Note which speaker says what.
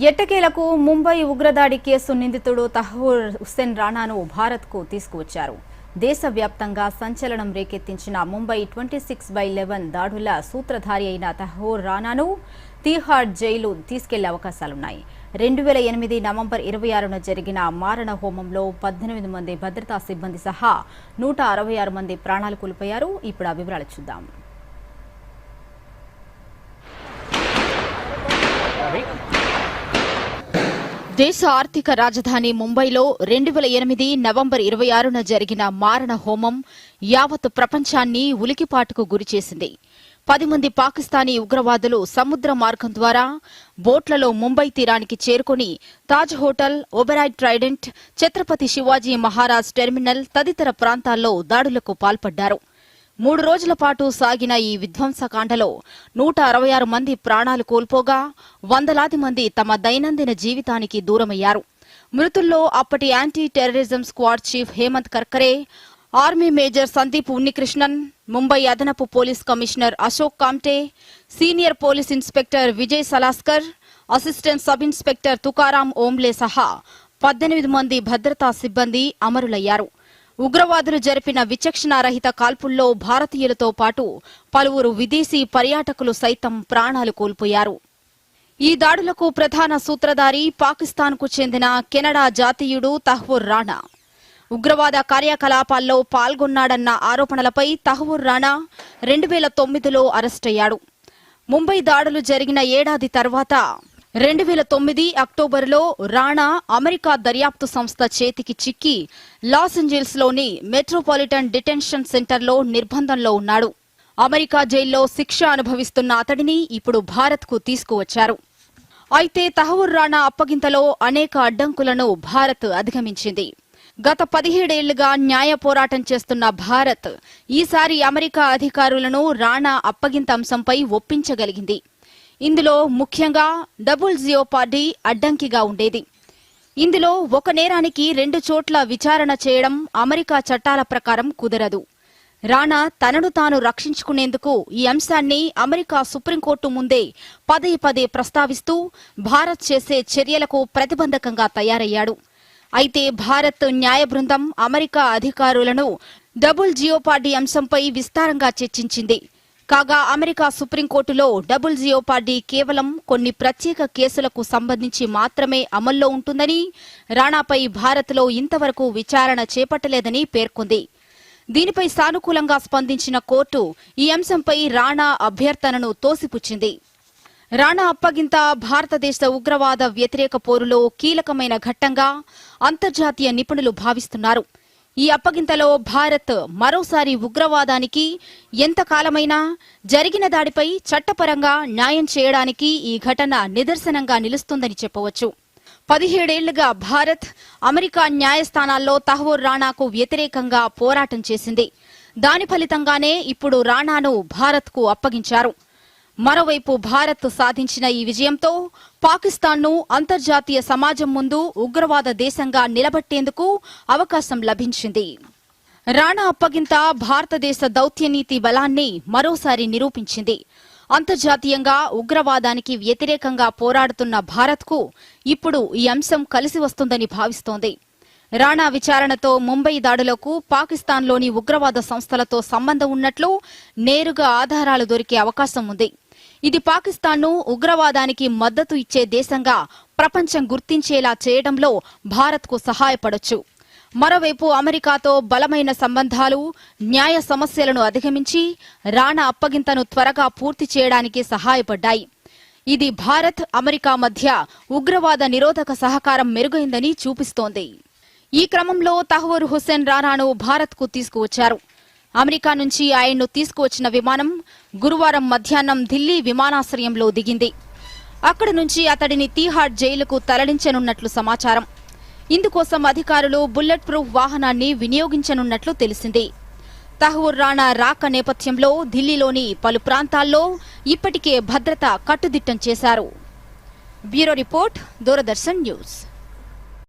Speaker 1: ఎట్టకేలకు ముంబై ఉగ్రదాడి కేసు నిందితుడు తహూర్ హుస్సేన్ రాణాను భారత్కు తీసుకువచ్చారు. దేశవ్యాప్తంగా సంచలనం రేకెత్తించిన Mumbai twenty six by eleven దాడుల సూత్రధారి అయిన తహూర్ రాణాను తీహార్ జైలు తీసుకెళ్ళే అవకాశాలున్నాయి. రెండు వేల ఎనిమిది నవంబర్ ఇరవై ఆరున జరిగిన మారణ హోమంలో పద్దెనిమిది మంది భద్రతా సిబ్బంది సహా నూట అరవై ఆరు మంది ప్రాణాలు కోల్పోయారు. ఇప్పుడు ఆ వివరాలు చూద్దాం. దేశ ఆర్థిక రాజధాని ముంబైలో రెండు వేల ఎనిమిది నవంబర్ ఇరవై ఆరున జరిగిన మారణ హోమం యావత్ ప్రపంచాన్ని ఉలికిపాటుకు గురిచేసింది పది మంది పాకిస్తానీ ఉగ్రవాదులు సముద్ర మార్గం ద్వారా బోట్లలో ముంబై తీరానికి చేరుకుని Taj hotel Oberoi Trident Chhatrapati Shivaji Maharaj terminal తదితర ప్రాంతాల్లో దాడులకు పాల్పడ్డారు. మూడు రోజుల పాటు సాగిన ఈ విధ్వంసకాండలో నూట అరవై ఆరు మంది ప్రాణాలు కోల్పోగా వందలాది మంది తమ దైనందిన జీవితానికి దూరమయ్యారు. మృతుల్లో అప్పటి anti terrorism squad chief Hemant Karkare army major Sandeep Unnikrishnan Mumbai అదనపు police commissioner Ashok Kamte senior police inspector Vijay Salaskar assistant sub inspector Tukaram Omble సహా పద్దెనిమిది మంది భద్రతా సిబ్బంది అమరులయ్యారు. ఉగ్రవాదులు జరిపిన విచక్షణారహిత కాల్పుల్లో భారతీయులతో పాటు పలువురు విదేశీ పర్యాటకులు సైతం ప్రాణాలు కోల్పోయారు. ఈ దాడులకు ప్రధాన సూత్రధారి పాకిస్తాన్కు చెందిన కెనడా జాతీయుడు తహ్వూర్ రాణా. ఉగ్రవాద కార్యకలాపాల్లో పాల్గొన్నాడన్న ఆరోపణలపై తహవూర్ రాణా రెండు వేల తొమ్మిదిలో అరెస్టయ్యాడు ముంబై దాడులు జరిగిన ఏడాది తర్వాత రెండు వేల తొమ్మిది అక్టోబర్లో రాణా అమెరికా దర్యాప్తు సంస్థ చేతికి చిక్కి లాస్ ఏంజల్స్లోని మెట్రోపాలిటన్ డిటెన్షన్ సెంటర్లో నిర్బంధంలో ఉన్నాడు. అమెరికా జైల్లో శిక్ష అనుభవిస్తున్న అతడిని ఇప్పుడు భారత్కు తీసుకువచ్చారు. అయితే తహవూర్ రాణా అప్పగింతలో అనేక అడ్డంకులను భారత్ అధిగమించింది. గత పదిహేడేళ్ళుగా న్యాయ పోరాటం చేస్తున్న భారత్ ఈసారి అమెరికా అధికారులను రాణా అప్పగింత అంశంపై ఒప్పించగలిగింది. ఇందులో ముఖ్యంగా డబుల్ జియోపార్డీ అడ్డంకిగా ఉండేది. ఇందులో ఒక నేరానికి రెండు చోట్ల విచారణ చేయడం అమెరికా చట్టాల ప్రకారం కుదరదు. రాణా తనను తాను రక్షించుకునేందుకు ఈ అంశాన్ని అమెరికా సుప్రీంకోర్టు ముందే పదే పదే ప్రస్తావిస్తూ భారత్ చేసే చర్యలకు ప్రతిబంధకంగా తయారయ్యాడు. అయితే భారత్ న్యాయ బృందం అమెరికా అధికారులను డబుల్ జియోపార్డీ అంశంపై విస్తారంగా చర్చించింది. కాగా అమెరికా సుప్రీంకోర్టులో డబుల్ జియోపార్డీ కేవలం కొన్ని ప్రత్యేక కేసులకు సంబంధించి మాత్రమే అమల్లో ఉంటుందని రాణాపై భారత్లో ఇంతవరకు విచారణ చేపట్టలేదని పేర్కొంది. దీనిపై సానుకూలంగా స్పందించిన కోర్టు ఈ అంశంపై రాణా అభ్యర్థనను తోసిపుచ్చింది. రాణా అప్పగింత భారతదేశ ఉగ్రవాద వ్యతిరేక పోరులో కీలకమైన ఘట్టంగా అంతర్జాతీయ నిపుణులు భావిస్తున్నారు. ఈ అప్పగింతలో భారత్ మరోసారి ఉగ్రవాదానికి ఎంతకాలమైనా జరిగిన దాడిపై చట్టపరంగా న్యాయం చేయడానికి ఈ ఘటన నిదర్శనంగా నిలుస్తుందని చెప్పవచ్చు. పదిహేడేళ్ళుగా భారత్ అమెరికా న్యాయస్థానాల్లో తహవూర్ రాణాకు వ్యతిరేకంగా పోరాటం చేసింది. దాని ఫలితంగానే ఇప్పుడు రాణాను భారత్కు అప్పగించారు. మరోవైపు భారత్ సాధించిన ఈ విజయంతో పాకిస్తాన్ను అంతర్జాతీయ సమాజం ముందు ఉగ్రవాద దేశంగా నిలబెట్టేందుకు అవకాశం లభించింది. రాణా అప్పగింత భారతదేశ దౌత్యనీతి బలాన్ని మరోసారి నిరూపించింది. అంతర్జాతీయంగా ఉగ్రవాదానికి వ్యతిరేకంగా పోరాడుతున్న భారత్కు ఇప్పుడు ఈ అంశం కలిసి వస్తుందని భావిస్తోంది. రాణా విచారణతో ముంబై దాడులకు పాకిస్తాన్లోని ఉగ్రవాద సంస్థలతో సంబంధం ఉన్నట్లు నేరుగా ఆధారాలు దొరికే అవకాశం ఉంది. ఇది పాకిస్తాన్ను ఉగ్రవాదానికి మద్దతు ఇచ్చే దేశంగా ప్రపంచం గుర్తించేలా చేయడంలో భారత్కు సహాయపడొచ్చు. మరోవైపు అమెరికాతో బలమైన సంబంధాలు న్యాయ సమస్యలను అధిగమించి రాణా అప్పగింతను త్వరగా పూర్తి చేయడానికి సహాయపడ్డాయి. ఇది భారత్ అమెరికా మధ్య ఉగ్రవాద నిరోధక సహకారం మెరుగైందని చూపిస్తోంది. ఈ క్రమంలో తహవూర్ హుస్సేన్ రానాను భారత్కు తీసుకువచ్చారు. అమెరికా నుంచి ఆయన్ను తీసుకువచ్చిన విమానం గురువారం మధ్యాహ్నం ఢిల్లీ విమానాశ్రయంలో దిగింది. అక్కడి నుంచి అతడిని తీహాడ్ జైలుకు తరలించనున్నట్లు సమాచారం. ఇందుకోసం అధికారులు బుల్లెట్ ప్రూఫ్ వాహనాన్ని వినియోగించనున్నట్లు తెలిసింది. తహవూర్ రాణా రాక నేపథ్యంలో ఢిల్లీలోని పలు ప్రాంతాల్లో ఇప్పటికే భద్రత కట్టుదిట్టం చేశారు. Bureau report Doordarshan news.